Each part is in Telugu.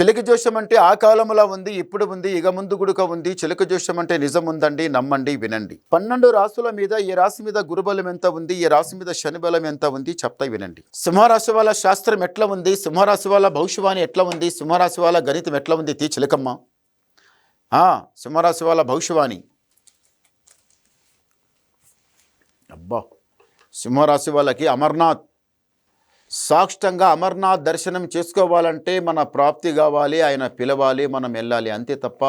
చిలక జోషం అంటే ఆ కాలంలో ఉంది ఇప్పుడు ఉంది ఇక ముందు గుడుక ఉంది. చిలక జోషం అంటే నిజం ఉందండి నమ్మండి వినండి. పన్నెండు రాసుల మీద ఈ రాశి మీద గురుబలం ఎంత ఉంది ఈ రాశి మీద శని బలం ఎంత ఉంది చెప్తా వినండి. సింహరాశి వాళ్ళ శాస్త్రం ఎట్లా ఉంది సింహరాశి వాళ్ళ భవిష్యవాణి ఎట్లా ఉంది సింహరాశి వాళ్ళ గణితం ఎట్లా ఉంది తీ చిలకమ్మ. సింహరాశి వాళ్ళ భవిష్యవాణి. అబ్బా సింహరాశి వాళ్ళకి అమర్నాథ్. సాక్షితంగా అమర్నాథ్ దర్శనం చేసుకోవాలంటే మన ప్రాప్తి కావాలి ఆయన పిలవాలి మనం వెళ్ళాలి. అంతే తప్ప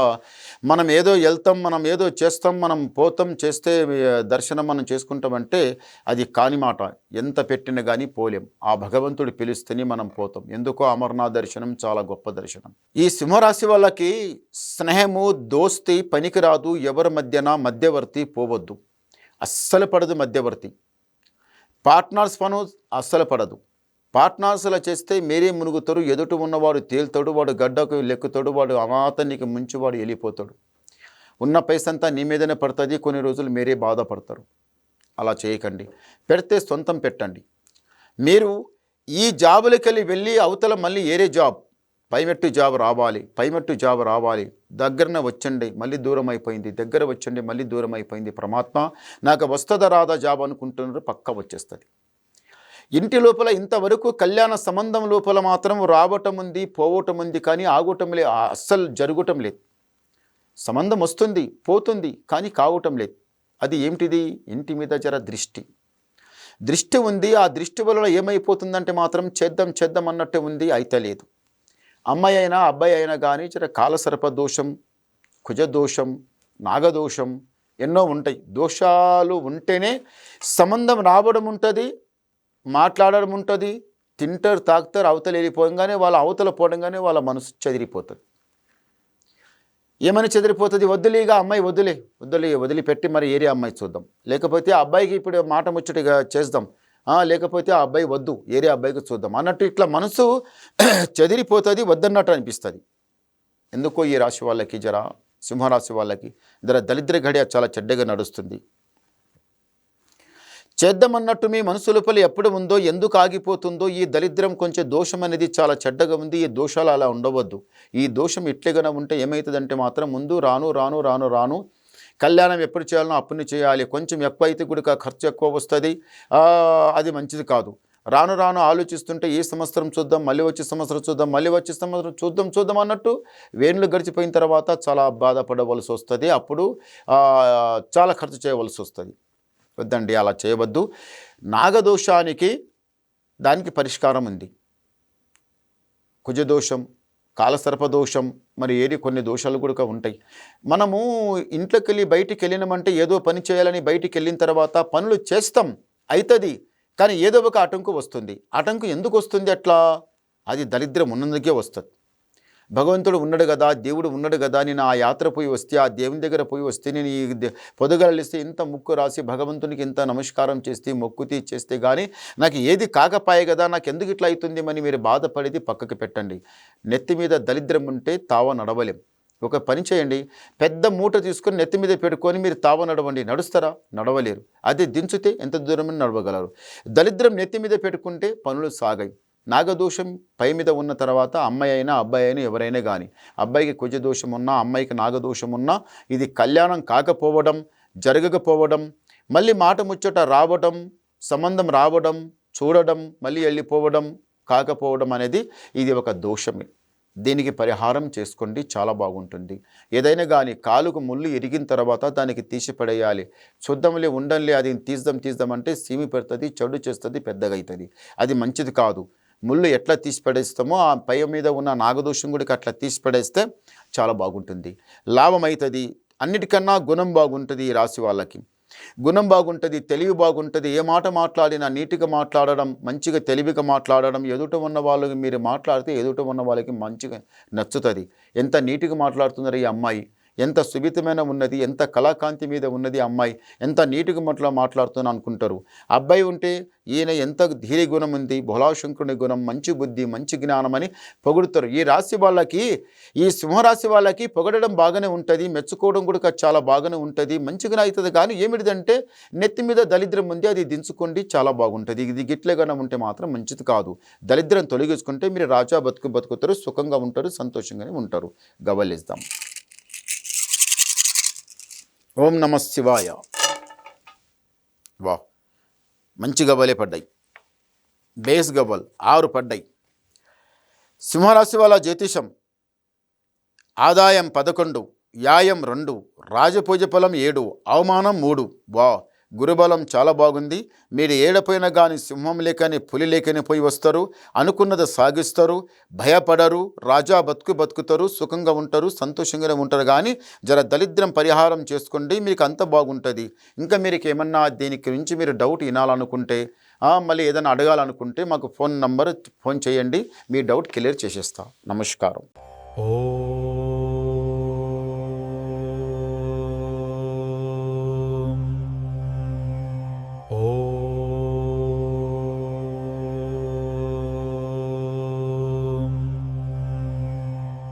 మనం ఏదో వెళ్తాం మనం ఏదో చేస్తాం మనం పోతాం చేస్తే దర్శనం మనం చేసుకుంటామంటే అది కాని మాట. ఎంత పెట్టినా కానీ పోలేం. ఆ భగవంతుడు పిలిస్తేనే మనం పోతాం. ఎందుకో అమర్నాథ్ దర్శనం చాలా గొప్ప దర్శనం. ఈ సింహరాశి వాళ్ళకి స్నేహము దోస్తి పనికిరాదు. ఎవరి మధ్యన మధ్యవర్తి పోవద్దు. అస్సలు పడదు మధ్యవర్తి. పార్ట్నర్స్ పను అస్సలు పడదు. పార్ట్నర్స్లో చేస్తే మీరే మునుగుతారు ఎదుట ఉన్నవాడు తేలుతాడు వాడు గడ్డకు లెక్కుతాడు వాడు అమాతనికి ముంచి వాడు వెళ్ళిపోతాడు. ఉన్న పైసంతా నీ మీదనే పడుతుంది కొన్ని రోజులు మీరే బాధపడతారు. అలా చేయకండి. పెడితే సొంతం పెట్టండి. మీరు ఈ జాబులకెళ్ళి వెళ్ళి అవతల మళ్ళీ ఏరే జాబ్ పైమెట్టు జాబ్ రావాలి పైమెట్టు జాబ్ రావాలి దగ్గరన వచ్చండి మళ్ళీ దూరం అయిపోయింది దగ్గర వచ్చండి మళ్ళీ దూరం అయిపోయింది పరమాత్మ. నాకు వస్తుందా రాదా జాబ్ అనుకుంటున్నారు పక్క వచ్చేస్తుంది. ఇంటి లోపల ఇంతవరకు కళ్యాణ సంబంధం లోపల మాత్రం రావటం ఉంది పోవటం ఉంది కానీ ఆగటం లే అస్సలు జరగటం లేదు. సంబంధం వస్తుంది పోతుంది కానీ కావటం లేదు. అది ఏమిటిది? ఇంటి మీద జర దృష్టి. దృష్టి ఉంది ఆ దృష్టి వల్ల ఏమైపోతుందంటే మాత్రం చేద్దాం చేద్దాం అన్నట్టే ఉంది అయితే లేదు. అమ్మాయి అయినా అబ్బాయి అయినా కానీ జర కాలసర్ప దోషం కుజదోషం నాగదోషం ఎన్నో ఉంటాయి. దోషాలు ఉంటేనే సంబంధం రావడం ఉంటుంది మాట్లాడడం ఉంటుంది తింటారు తాగుతారు అవతల వెళ్ళిపోగానే వాళ్ళ అవతల పోవడంగానే వాళ్ళ మనసు చెదిరిపోతుంది. ఏమని చెదిరిపోతుంది? వద్దులేగా అమ్మాయి వదిలే వదిలే వదిలిపెట్టి మరి ఏరియా అమ్మాయి చూద్దాం. లేకపోతే ఆ అబ్బాయికి ఇప్పుడు మాట ముచ్చటిగా చేద్దాం. లేకపోతే ఆ అబ్బాయి వద్దు ఏరియా అబ్బాయికి చూద్దాం అన్నట్టు ఇట్లా మనసు చెదిరిపోతుంది వద్దన్నట్టు అనిపిస్తుంది. ఎందుకో ఈ రాశి వాళ్ళకి జర సింహరాశి వాళ్ళకి జర దరిద్ర ఘడియ చాలా చెడ్డగా నడుస్తుంది. చేద్దామన్నట్టు మీ మనసు లోపల ఎప్పుడు ఉందో ఎందుకు ఆగిపోతుందో ఈ దరిద్రం కొంచెం దోషం అనేది చాలా చెడ్డగా ఉంది. ఈ దోషాలు అలా ఉండవద్దు. ఈ దోషం ఇట్లేగానే ఉంటే ఏమవుతుందంటే మాత్రం ముందు రాను రాను రాను రాను. కళ్యాణం ఎప్పుడు చేయాలనో అప్పుడు చేయాలి. కొంచెం ఎక్కువ అయితే కూడా ఖర్చు ఎక్కువ వస్తుంది. అది మంచిది కాదు. రాను రాను ఆలోచిస్తుంటే ఈ సంవత్సరం చూద్దాం మళ్ళీ వచ్చే సంవత్సరం చూద్దాం మళ్ళీ వచ్చే సంవత్సరం చూద్దాం చూద్దాం అన్నట్టు వేణులు గడిచిపోయిన తర్వాత చాలా బాధపడవలసి వస్తుంది. అప్పుడు చాలా ఖర్చు చేయవలసి వస్తుంది. వద్దండి అలా చేయవద్దు. నాగదోషానికి దానికి పరిష్కారం ఉంది. కుజదోషం కాలసర్పదోషం మరి ఏది కొన్ని దోషాలు కూడా ఉంటాయి. మనము ఇంట్లోకి వెళ్ళి బయటికి వెళ్ళినామంటే ఏదో పని చేయాలని బయటికి వెళ్ళిన తర్వాత పనులు చేస్తాం అవుతుంది కానీ ఏదో ఒక ఆటంకు వస్తుంది. ఆటంకు ఎందుకు వస్తుంది అట్లా? అది దరిద్రం ఉన్నందుకే వస్తుంది. భగవంతుడు ఉన్నాడు కదా దేవుడు ఉన్నాడు కదా నేను ఆ యాత్ర పోయి వస్తే ఆ దేవుని దగ్గర పోయి వస్తే నేను ఈ దే- పొదగలిస్తే ఇంత ముక్కు రాసి భగవంతునికి ఇంత నమస్కారం చేస్తే మొక్కుతి చేస్తే కానీ నాకు ఏది కాకపాయే కదా నాకు ఎందుకు ఇట్లా అవుతుంది అని మీరు బాధపడేది పక్కకి పెట్టండి. నెత్తి మీద దరిద్రం ఉంటే తావ నడవలేం. ఒక పని చేయండి. పెద్ద మూట తీసుకొని నెత్తి మీద పెట్టుకొని మీరు తావ నడవండి. నడుస్తారా? నడవలేరు. అదే దించితే ఎంత దూరం నడవగలరు? దరిద్రం నెత్తి మీద పెట్టుకుంటే పనులు సాగాయి. నాగదోషం పై మీద ఉన్న తర్వాత అమ్మాయి అయినా అబ్బాయి అయినా ఎవరైనా కానీ అబ్బాయికి కుజదోషం ఉన్నా అమ్మాయికి నాగదోషం ఉన్నా ఇది కళ్యాణం కాకపోవడం జరగకపోవడం మళ్ళీ మాట ముచ్చట రావడం సంబంధం రావడం చూడడం మళ్ళీ వెళ్ళిపోవడం కాకపోవడం అనేది ఇది ఒక దోషమే. దీనికి పరిహారం చేసుకోండి చాలా బాగుంటుంది. ఏదైనా కానీ కాలుకు ముళ్ళు ఇరిగిన తర్వాత దానికి తీసి పడేయాలి. చూద్దాంలే ఉండంలే అది తీద్దాం తీద్దాం అంటే సీమి పెడుతుంది చెడు చేస్తుంది పెద్దగా అవుతుంది అది మంచిది కాదు. ముళ్ళు ఎట్లా తీసి పడేస్తామో ఆ పై మీద ఉన్న నాగదోషం కూడా అట్లా తీసి పడేస్తే చాలా బాగుంటుంది. లాభం అవుతుంది అన్నిటికన్నా గుణం బాగుంటుంది ఈ రాశి వాళ్ళకి. గుణం బాగుంటుంది తెలివి బాగుంటుంది. ఏ మాట మాట్లాడినా నీట్గా మాట్లాడడం మంచిగా తెలివిగా మాట్లాడడం ఎదుట ఉన్న వాళ్ళకి మీరు మాట్లాడితే ఎదుట ఉన్న వాళ్ళకి మంచిగా నచ్చుతుంది. ఎంత నీట్గా మాట్లాడుతున్నారు ఈ అమ్మాయి. ఎంత సుభితమైన ఉన్నది ఎంత కళాకాంతి మీద ఉన్నది ఆ అమ్మాయి ఎంత నీటిగా మట్లో మాట్లాడుతున్నా అనుకుంటారు. అబ్బాయి ఉంటే ఈయన ఎంత ధీరి గుణం ఉంది బహుళాశంకుని గుణం మంచి బుద్ధి మంచి జ్ఞానం అని పొగుడుతారు. ఈ రాశి వాళ్ళకి ఈ సింహరాశి వాళ్ళకి పొగడడం బాగానే ఉంటుంది మెచ్చుకోవడం కూడా చాలా బాగానే ఉంటుంది మంచిగానే అవుతుంది కానీ ఏమిటిదంటే నెత్తి మీద దరిద్రం ఉంది అది దించుకోండి చాలా బాగుంటుంది. ఇది గిట్లేగానే ఉంటే మాత్రం మంచిది కాదు. దరిద్రం తొలగించుకుంటే మీరు రాజా బతుకు బతుకుతారు సుఖంగా ఉంటారు సంతోషంగానే ఉంటారు. గవలిస్తాం ఓం నమ శివాయ. వా మంచి గవ్వలే పడ్డాయి. బేస్ గబల్ ఆరు పడ్డాయి. సింహరాశి వాళ్ళ జ్యోతిషం. ఆదాయం పదకొండు యాయం రెండు రాజపూజ ఫలం ఏడు అవమానం మూడు. వా గురుబలం చాలా బాగుంది. మీరు ఏడపోయినా కానీ సింహం లేకని పులి లేకని పోయి వస్తారు. అనుకున్నది సాగిస్తారు. భయపడరు. రాజా బతుకు బతుకుతారు. సుఖంగా ఉంటారు. సంతోషంగానే ఉంటారు. కానీ జర దరిద్రం పరిహారం చేసుకోండి. మీకు అంత బాగుంటుంది. ఇంకా మీరు ఏమన్నా దీనికి గురించి మీరు డౌట్ వినాలనుకుంటే మళ్ళీ ఏదైనా అడగాలనుకుంటే మాకు ఫోన్ నంబర్ ఫోన్ చేయండి. మీ డౌట్ క్లియర్ చేసేస్తా. నమస్కారం. ఓ